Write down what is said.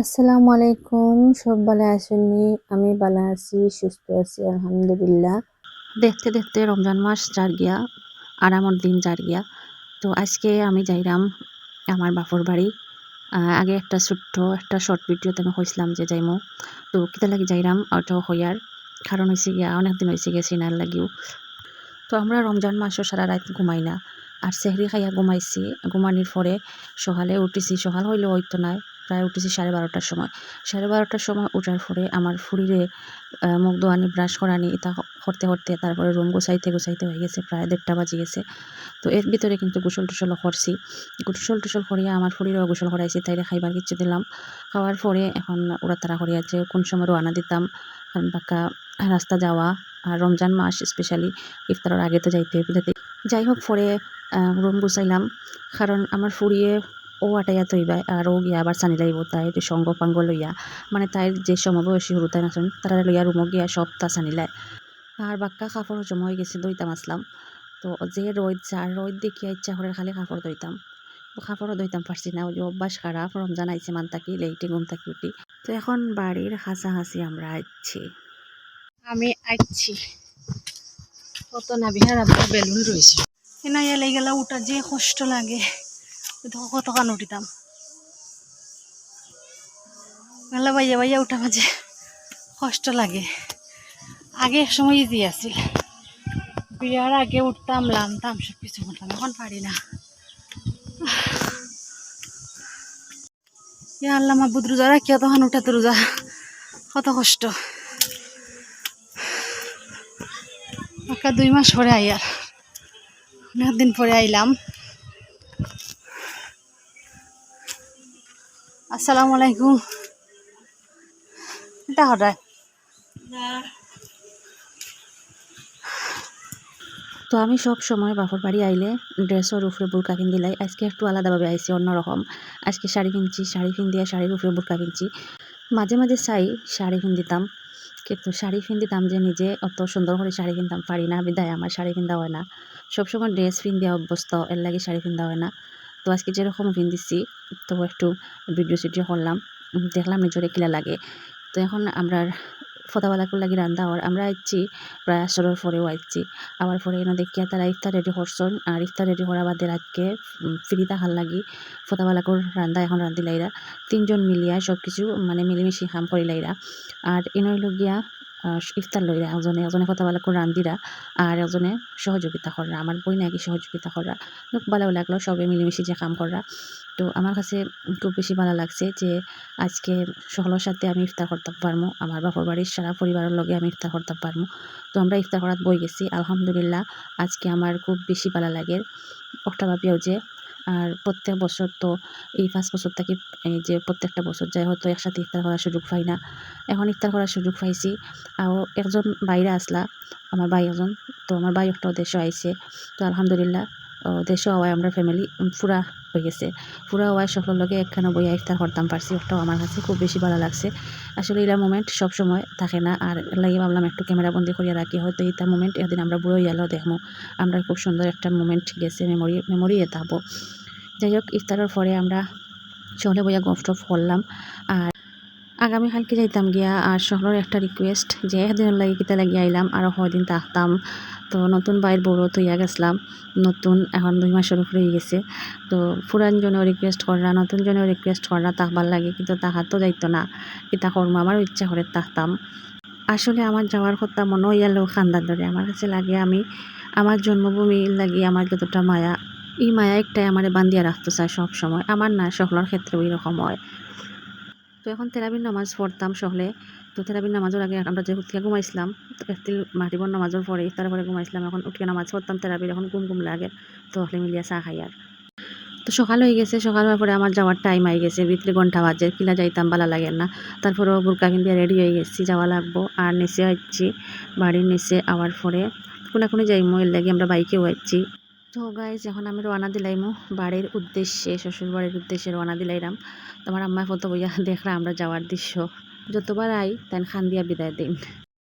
আসসালামু আলাইকুম। সব ভালো আছেননি আমি ভালো আছি, সুস্থ আছি, আলহামদুলিল্লাহ। দেখতে দেখতে রমজান মাস যার গিয়া আর আমার দিন যার গিয়া। তো আজকে আমি যাইরাম আমার বাপর বাড়ি। আগে একটা ছোট্ট একটা শর্ট ভিডিওতে আমি কইছিলাম যে যাইমু। তো কিতা লাগি যাইরাম, ওটা হইয়ার কারণ হয়েছে গিয়া, অনেক দিন হয়েছে গিয়া সিনার লাগিও। তো আমরা রমজান মাসও সারা রাত ঘুমাই না। আর সেহরি খাইয়া ঘুমাইছি। ঘুমানির পরে সকালে উঠেছি, সকাল হইলেও হইতো না প্রায় উঠেছি সাড়ে বারোটার সময়। সাড়ে বারোটার সময় উঠার পরে আমার ফুরিরে মুখ দোয়ানি ব্রাশ করানি, এটা করতে করতে তারপরে রুম গুছাইতে গুছাইতে হয়ে গেছে, প্রায় দেড়টা বাজে গেছে। তো এর ভিতরে কিন্তু গোসল টোসলও করছি। গোসল টুসল করিয়া আমার ফুরিরও গোসল করাইছি তাইরে খাইবার কিছু দিলাম। খাওয়ার পরে এখন ওরা তারা করিয়া যে কোন সময় রওনা দিতাম, কারণ বাক্কা রাস্তা যাওয়া, আর রমজান মাস স্পেশালি ইফতারের আগে তো যাইতে যাই হোক পরে রুম গুছাইলাম। কারণ আমার ফুরিয়ে ও আটাইয়া তৈবাই আর ও গিয়া আবার সানি লাইব, তাই একটু সঙ্গ পাঙ্গ লইয়া। মানে তাই যে সমবয়সী হরু তাই নাচন তারা লইয়া রুমো গিয়া সব তা সানি লাই। আর বাক্কা কাপড় জমা হয়ে গেছে দইতাম আসলাম। তো যে রোদ, যার রোদ দেখিয়া ইচ্ছা করে খালি কাপড় দইতাম কাপড়ও দইতাম পারছি না, ওই অভ্যাস খারাপ, রমজান আইছে মান থাকি লেইটে ঘুম থাকি উঠি। তো এখন বাড়ির হাসাহাসি আমরা আইছি আমি আইছি কত নাবিহার আপনার বেলুন রয়েছে। এনা এলে গেলে উঠা যে কষ্ট লাগে তো কতক্ষণ উঠিতাম। মেলা বাইয়া বাইয়া উঠা মাঝে কষ্ট লাগে। আগে এক সময় ইজি আছিল। বিয়ার আগে উঠতাম, লামতাম সব কিছু করতাম, এখন পারি না। ইয়া আল্লাহ মাহবুদ রোজা রাখিয়া তখন উঠাতে রোজা, কত কষ্ট। দুই মাস পরে আই আর অনেক দিন পরে আইলাম। আসসালামু আলাইকুম। এটা হঠাৎ। তো আমি সব সময় বাপর বাড়ি আইলে ড্রেসের উপরে বুরকা পিন দিলাই আজকে একটু আলাদাভাবে আইছি অন্যরকম আজকে শাড়ি কিনছি, শাড়ি পিন দিয়া শাড়ির উপরে বুরকা পিনছি মাঝে মাঝে চাই শাড়ি পিন দিতাম। কিন্তু শাড়ি পিন দিতাম যে নিজে, অত সুন্দর করে শাড়ি কিনতাম পারি না, বিদায়, আমার শাড়ি কিনতে হয় না। সবসময় ড্রেস পিন দেওয়া অভ্যস্ত, এর লাগে শাড়ি কিনতে হয় না। তো আজকে যেরকম পিন্দিছি তো একটু ভিডিও সিডিও করলাম, দেখলাম নিজের কিলা লাগে। তো এখন আমরা ফতাবালাকুর লাগি রান্দা হওয়ার। আমরা আইছি প্রায় আসরের পরেও আইছি আবার পরে এনে দেখিয়া তারা ইফতার রেডি করছেন আর ইফতার রেডি হওয়ার বাদে রাতকে ফ্রি থাকার লাগি। ফতাবালাকুর রান্দা, এখন রান্ধি লাইরা তিনজন মিলিয়া সব কিছু মানে মিলিমিশি করি লাইরা আর এনে গিয়া ইফতার লইরা, একজনে একজনে ফতাবালাকুর রান্ধিরা আর একজনে সহযোগিতা করা। আমার বই নাকি সহযোগিতা করা। খুব ভালো লাগল সবে মিলেমিশে যে কাম করা। তো আমার কাছে খুব বেশি ভালো লাগছে যে আজকে সকলের সাথে আমি ইফতার করতে পারব আমার বাপর বাড়ির সারা পরিবারের লগে আমি ইফতার করতে পারব তো আমরা ইফতার করাত বই গেছি, আলহামদুলিল্লাহ। আজকে আমার খুব বেশি ভালো লাগে। একটা ভাবিও যে আর প্রত্যেক বছর তো এই পাঁচ বছর থেকে এই যে প্রত্যেকটা বছর যাই হয়তো একসাথে ইফতার করার সুযোগ পাই না। এখন ইফতার করার সুযোগ পাইছি। আর একজন বাইরে আসলা, আমার ভাই একজন, তো আমার ভাই একটা দেশে আইছে। তো আলহামদুলিল্লাহ দেশে হওয়ায় আমরা ফ্যামিলি পুরা হয়ে গেছে পুরা ওয়াই সকলের লগে একখানা বইয়া ইফতার করতাম পারছি, ওটাও আমার কাছে খুব বেশি ভালো লাগছে। আসলে এরা মোমেন্ট সবসময় থাকে না, আর লাগে ভাবলাম একটু ক্যামেরা বন্দি করিয়া রাখি, হয়তো এইটা মোমেন্ট এদিন আমরা বুড়ো ইয়ালেও দেখব আমরা খুব সুন্দর একটা মোমেন্ট গেছে মেমোরি মেমোরি এ যাই হোক ইফতারের পরে আমরা চলে বইয়া গফ টফ করলাম, আর আগামীকালকে যাইতাম গিয়া, আর শহরের একটা রিকোয়েস্ট যে একদিনের লাগে কিতা লাগি আইলাম আরও কয়দিন থাকতাম। তো নতুন বাইর বড় তৈয়া গেছিলাম, নতুন, এখন দুই মাসের উপরে হয়ে গেছে। তো পুরান জনেও রিকোয়েস্ট করা, নতুন জনেও রিকোয়েস্ট করা তাকবার লাগে কিন্তু তাহার তো যাইতো না, কিতা করব আমারও ইচ্ছা করে থাকতাম। আসলে আমার যাওয়ার কথা মনে হইয়ালেও খান্দার ধরে আমার কাছে লাগে আমি, আমার জন্মভূমি লাগি আমার যতটা মায়া, এই মায়া একটাই আমার বান্ধিয়া রাখতে চায় সব সময় আমার না সকলের ক্ষেত্রে ওই রকম হয়। তো এখন তেরাবির নামাজ পড়তাম সকলে তো তেরাবির নামাজের আগে আমরা যে উঠিয়া ঘুমাইছিলাম একটি মাটিবর নামাজের পরে তারপরে ঘুমাইছিলাম, এখন উঠিয়া নামাজ পড়তাম তেরাবির, এখন ঘুম ঘুম লাগে। তো হলে মিলিয়া চা খাই আর। তো সকাল হয়ে গেছে, সকাল হওয়ার পরে আমার যাওয়ার টাইম হয়ে গেছে ভিতরে ঘণ্টা বাজে কিলা যাইতাম ভালো লাগে না। তারপরেও বুরকা কিনতে রেডি হয়ে গেছি, যাওয়া লাগবো। আর নিচে হচ্ছি বাড়ির নিচে আওয়ার পরে কোনা কোনো যাইমো, এর লাগে আমরা বাইকেও হচ্ছি তো গাইজ এখন আমি রওনা দিলাইমু বাড়ির উদ্দেশ্যে শ্বশুর বাড়ির উদ্দেশ্যে রওনা দিলাইলাম। তোমার আম্মা ফটো বইয়া দেখরা আমরা যাওয়ার দৃশ্য। যতবার আই তাই খান দিয়া বিদায় দিন।